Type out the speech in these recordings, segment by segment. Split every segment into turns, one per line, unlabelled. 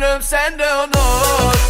gönlüm sende unut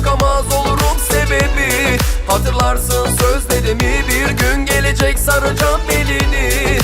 Başkası bakamaz olurum sebebi. Hatırlarsın sözlerimi bir gün gelecek saracağım belini